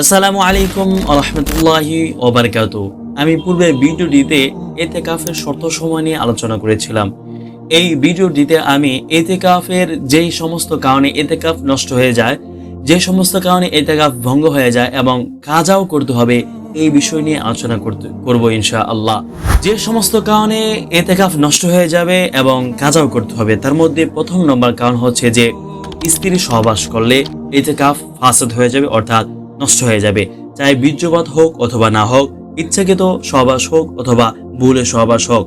আসসালামু আলাইকুম আলহামতুল্লাহি ওবরকাত আমি পূর্বে ভিডিওটিতে এতে কাফের শর্ত সময় নিয়ে আলোচনা করেছিলাম। এই ভিডিওটিতে আমি এতে কাফের যেই সমস্ত কারণে এতে কাফ নষ্ট হয়ে যায়, যে সমস্ত কারণে এতে কাফ ভঙ্গ হয়ে যায় এবং কাজাও করতে হবে, এই বিষয় নিয়ে আলোচনা করতে, করব ইনশা আল্লাহ যে সমস্ত কারণে এতে কাফ নষ্ট হয়ে যাবে এবং কাজাও করতে হবে, তার মধ্যে প্রথম নম্বর কারণ হচ্ছে যে স্ত্রী সহবাস করলে এতে কাফ ফাসাদ হয়ে যাবে, অর্থাৎ নষ্ট হয়ে যাবে। চাই বীর্যপাত হোক অথবা না হোক, ইচ্ছাকৃত সহবাস হোক অথবা ভুলে সহবাস হোক।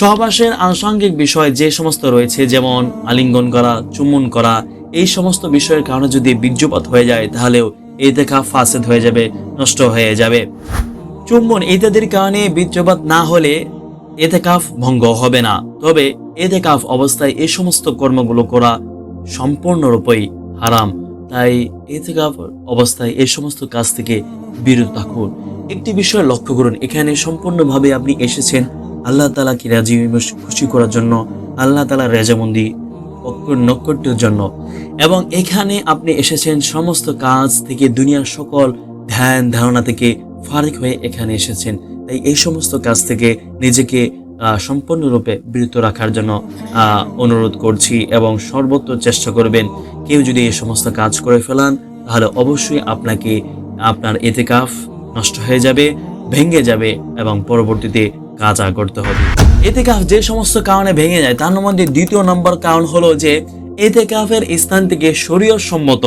সহবাসের আনুষঙ্গিক বিষয় যে সমস্ত রয়েছে, যেমন আলিঙ্গন করা, চুম্বন করা, এই সমস্ত বিষয়ের কারণে যদি বীর্যপাত হয়ে যায়, তাহলেও এতে কাফ ফাসেদ হয়ে যাবে, নষ্ট হয়ে যাবে। চুম্বন ইত্যাদির কারণে বীর্যপাত না হলে এতে কাফ ভঙ্গ হবে না। তবে এতে কাফ অবস্থায় এই সমস্ত কর্মগুলো করা সম্পূর্ণরূপেই হারাম। তাই এতে কাফ অবস্থায় এই সমস্ত কাজ থেকে বিরত থাকুন। একটি বিষয় লক্ষ্য করুন, এখানে সম্পূর্ণভাবে আপনি এসেছেন আল্লাহ তালাকে রাজি খুশি করার জন্য, আল্লাহ তালা রেজামন্দি নক্ষত্রের জন্য। এবং এখানে আপনি এসেছেন সমস্ত কাজ থেকে, দুনিয়ার সকল ধ্যান ধারণা থেকে ফারিক হয়ে এখানে এসেছেন। তাই এই সমস্ত কাজ থেকে নিজেকে সম্পূর্ণরূপে বিরত রাখার জন্য অনুরোধ করছি এবং সর্বত্র চেষ্টা করবেন কেউ যদি এই সমস্ত কাজ করে ফেলান, তাহলে অবশ্যই আপনাকে, আপনার এতেকাফ নষ্ট হয়ে যাবে, ভেঙে যাবে এবং পরবর্তীতে কাজা করতে হবে। এতেকাফ যে সমস্ত কারণে ভেঙে যায়, তার মধ্যে দ্বিতীয় নম্বর কারণ হলো যে, এতেকাফের স্থান থেকে শরীয় সম্মত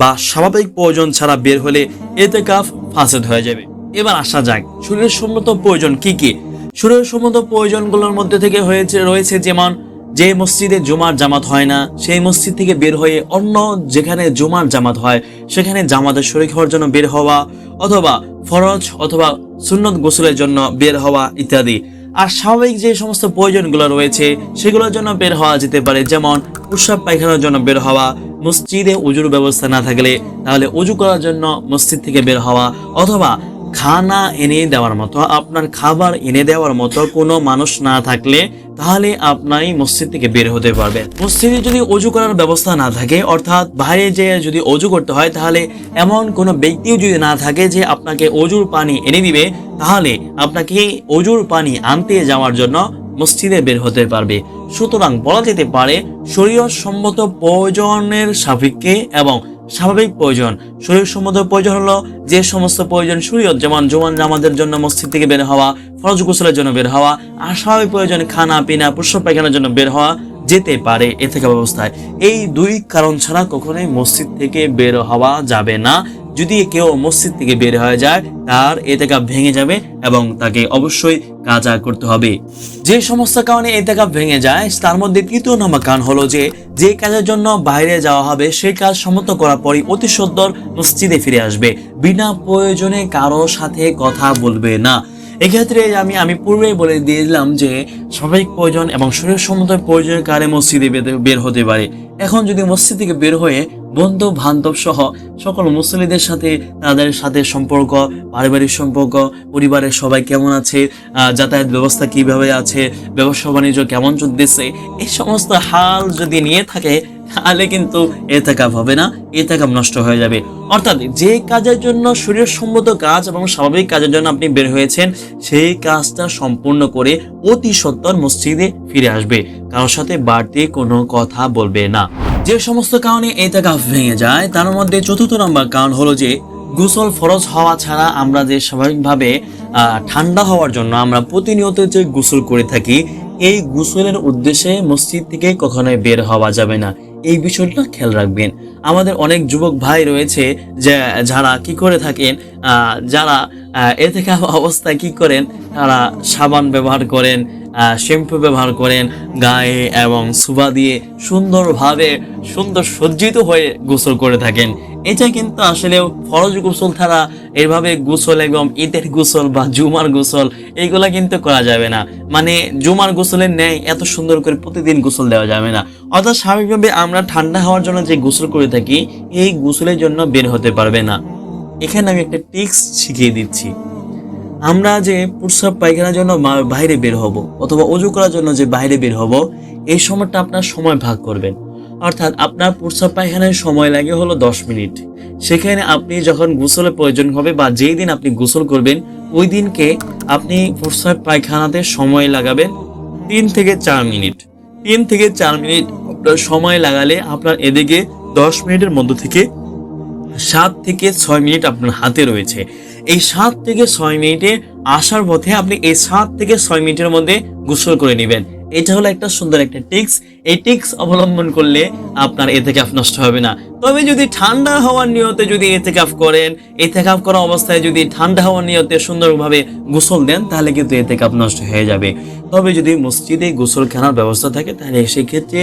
বা স্বাভাবিক প্রয়োজন ছাড়া বের হলে এতেকাফ ফাসেদ হয়ে যাবে। এবার আসা যাক শরীরের সম্মত প্রয়োজন কি কি? শরীরের সম্মত প্রয়োজনগুলোর মধ্যে থেকে হয়েছে, রয়েছে যেমন যে মসজিদে জুমার জামাত হয় না, সেই মসজিদ থেকে বের হয়ে অন্য যেখানে জুমার জামাত হয়, সেখানে জামাতের শরীক হওয়ার জন্য বের হওয়া অথবা ফরজ অথবা সুন্নত গোসলের জন্য বের হওয়া ইত্যাদি। আর স্বাভাবিক যে সমস্ত প্রয়োজনগুলো রয়েছে, সেগুলোর জন্য বের হওয়া যেতে পারে, যেমন উৎসব পায়খানার জন্য বের হওয়া, মসজিদে উজুর ব্যবস্থা না থাকলে তাহলে উজু করার জন্য মসজিদ থেকে বের হওয়া, অথবা খানা এনে দেওয়ার মতো, আপনার খাবার এনে দেওয়ার মতো কোনো মানুষ না থাকলে তাহলে আপনারই মসজিদ থেকে বের হতে পারবেন মসজিদে যদি অজু করার ব্যবস্থা না থাকে, অর্থাৎ বাইরে যে যদি অজু করতে হয়, তাহলে এমন কোনো ব্যক্তিও যদি না থাকে যে আপনাকে অজুর পানি এনে দিবে, তাহলে আপনাকে অজুর পানি আনতে যাওয়ার জন্য মসজিদে বের হতে পারবে। সুতরাং বলা যেতে পারে শরীর সম্মত প্রয়োজনের সাপেক্ষে এবং স্বাভাবিক প্রয়োজন। শরীর সম্মত প্রয়োজন হলো যে সমস্ত প্রয়োজন শরীয়ত, যেমন জমান জামাদের জন্য মসজিদ থেকে বের হওয়া, ফরজ গোসলের জন্য বের হওয়া আর স্বাভাবিক প্রয়োজন খানা, পিনা, পুষ্প পায়খানার জন্য বের হওয়া যেতে পারে এ থেকে ব্যবস্থায় এই দুই কারণ ছাড়া কখনোই মসজিদ থেকে বের হওয়া যাবে না। যদি কেউ মসজিদ থেকে বের হয়ে যায়, তার এতেকাপ ভেঙে যাবে এবং তাকে অবশ্যই কাজা করতে হবে। যে সমস্ত কারণে এতেকা ভেঙে যায়, তার মধ্যে তৃতীয় নম্বর কারণ হলো যে যে কাজের জন্য বাইরে যাওয়া হবে সেই কাজ সমাপ্ত করার পরই অতি সত্তর মসজিদে ফিরে আসবে। বিনা প্রয়োজনে কারও সাথে কথা বলবে না। এক্ষেত্রে আমি আমি পূর্বেই বলে দিয়েছিলাম যে স্বাভাবিক প্রয়োজন এবং শরীর সম্মত প্রয়োজনের কারণে মসজিদে বের- হতে পারে। এখন যদি মসজিদ থেকে বের হয়ে বন্ধু, বান্ধব সহ সকল মুসলিদের সাথে তাদের সাথে সম্পর্ক, পারিবারিক সম্পর্ক, পরিবারের সবাই কেমন আছে যাতায়াত ব্যবস্থা কীভাবে আছে ব্যবসা বাণিজ্য কেমন চলতেছে, এই সমস্ত হাল যদি নিয়ে থাকে তাহলে কিন্তু এতেকাপ হবে না এতেকাপ নষ্ট হয়ে যাবে। অর্থাৎ যে কাজের জন্য শরীর সম্মত কাজ এবং স্বাভাবিক কাজের জন্য আপনি বের হয়েছেন, সেই কাজটা সম্পূর্ণ করে অতি সত্তর মসজিদে ফিরে আসবে। কারোর সাথে বাড়তি কোনো কথা বলবে না। যে সমস্ত কারণে এতেকাপ ভেঙে যায়, তার মধ্যে চতুর্থ নম্বর কারণ হলো যে, গোসল ফরজ হওয়া ছাড়া আমরা যে স্বাভাবিকভাবে ঠান্ডা হওয়ার জন্য আমরা প্রতিনিয়ত যে গোসল করে থাকি, এই গোসলের উদ্দেশ্যে মসজিদ থেকে কখনোই বের হওয়া যাবে না। এই বিষয়টা খেয়াল রাখবেন। আমাদের অনেক যুবক ভাই রয়েছে যে, যারা কি করে থাকেন যারা এতে অবস্থায় কি করেন, তারা সাবান ব্যবহার করেন শ্যাম্পু ব্যবহার করেন, গায়ে এবং সুবা দিয়ে সুন্দরভাবে সুন্দর সজ্জিত হয়ে গোসল করে থাকেন। এটা কিন্তু আসলে ফরজ গোসল ছাড়া এভাবে গোসল একদম ঈদের গোসল বা জুমার গোসল এইগুলা কিন্তু করা যাবে না। মানে জুমার গোসলের ন্যায় এত সুন্দর করে প্রতিদিন গোসল দেওয়া যাবে না। অর্থাৎ স্বাভাবিকভাবে আমরা ঠান্ডা হওয়ার জন্য যে গোসল করে থাকি, এই গোসলের জন্য বের হতে পারবে না। এখানে আমি একটা টিক্স শিখিয়ে দিচ্ছি। আমরা যে প্রস্রাব পায়খানার জন্য বাইরে বের হব, অথবা অজু করার জন্য যে বাইরে বের হব, এই সময়টা আপনার সময় ভাগ করবেন। অর্থাৎ আপনার প্রস্রাব পায়খানায় সময় লাগে হলো দশ মিনিট। সেখানে আপনি যখন গোসলের প্রয়োজন হবে বা যেই দিন আপনি গোসল করবেন, ওই দিনকে আপনি প্রস্রাব পায়খানাতে সময় লাগাবেন তিন থেকে চার মিনিট। তিন থেকে চার মিনিট আপনার সময় লাগালে আপনার এদিকে দশ মিনিটের মধ্য থেকে সাত থেকে ছয় মিনিট আপনার হাতে রয়েছে। এই সাত থেকে ছয় মিনিটে আসার পথে আপনি এই সাত থেকে ছয় মিনিটের মধ্যে গোসল করে নেবেন। এটা হলো একটা সুন্দর একটা টিক্স। এই টিক্স অবলম্বন করলে আপনার এতে কাফ নষ্ট হবে না। তবে যদি ঠান্ডা হওয়ার নিয়তে যদি এতে কাফ করেন এতে কাফ করা অবস্থায় যদি ঠান্ডা হওয়ার নিয়তে সুন্দরভাবে গোসল দেন, তাহলে কিন্তু এতে কাপ নষ্ট হয়ে যাবে। তবে যদি মসজিদে গোসল খানার ব্যবস্থা থাকে, তাহলে সেক্ষেত্রে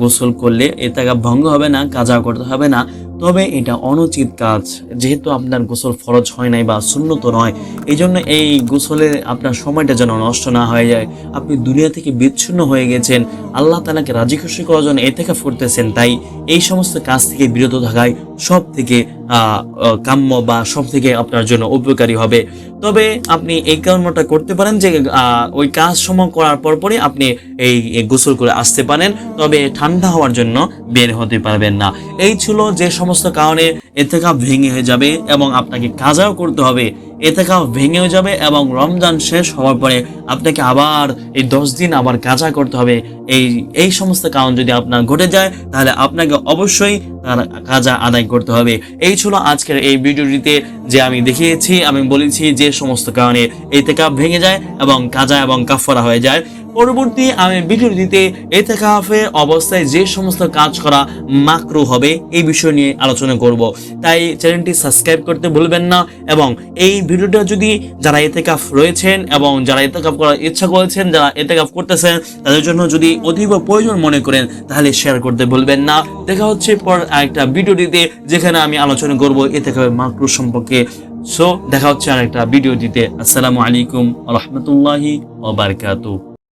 গোসল করলে এতে কাপ ভঙ্গ হবে না, কাজা করতে হবে না। তবে এটা অনুচিত কাজ, যেহেতু আপনার গোসল ফরজ হয় নাই বা শূন্যত নয় এই জন্য এই গোসলে আপনার সময়টা যেন নষ্ট না হয়ে যায়। আপনি দুনিয়া থেকে বিচ্ছিন্ন হয়ে গেছেন, আল্লাহ তালাকে রাজি খুশি করার জন্য এতেকাফ ফুটতেছেন তাই এই সমস্ত কাজ থেকে বিরত থাকায় সব থেকে কাম্য বা সব থেকে আপনার জন্য উপকারী হবে। তবে আপনি এই কর্মটা করতে পারেন যে ওই কাজ সময় করার পর পরই আপনি এই এই গোসল করে আসতে পারেন। তবে ঠান্ডা হওয়ার জন্য বের হতে পারবেন না। এই ছিল যে সমস্ত কারণে এতেকাপ ভেঙে হয়ে যাবে এবং আপনাকে কাজাও করতে হবে। এতেকাপ ভেঙেও যাবে এবং রমজান শেষ হওয়ার পরে আপনাকে আবার এই দশ দিন আবার কাজা করতে হবে। এই এই সমস্ত কারণ যদি আপনার ঘটে যায়, তাহলে আপনাকে অবশ্যই তার কাজা আদায় করতে হবে। এই ছিল আজকের এই ভিডিওটিতে যে আমি দেখিয়েছি, আমি বলেছি যে সমস্ত কারণে এতেকাপ ভেঙে যায় এবং কাজা এবং কাফরা হয়ে যায়। পরবর্তী আমি ভিডিওটিতে এতেকাফের অবস্থায় যে সমস্ত কাজ করা মাকরু হবে, এই বিষয় নিয়ে আলোচনা করব। তাই চ্যানেলটি সাবস্ক্রাইব করতে ভুলবেন না এবং এই ভিডিওটা যদি যারা এতেকাফ রয়েছেন এবং যারা এতেকাফ করার ইচ্ছা করেছেন, যারা এতেকাফ করতেছেন, তাদের জন্য যদি অতীব প্রয়োজন মনে করেন, তাহলে শেয়ার করতে ভুলবেন না। দেখা হচ্ছে পর একটা ভিডিওটিতে যেখানে আমি আলোচনা করব এতেকাফের মাকরু সম্পর্কে। সো দেখা হচ্ছে আরেকটা ভিডিওটিতে আসসালামু আলাইকুম রহমতুল্লাহি ওবারকাতু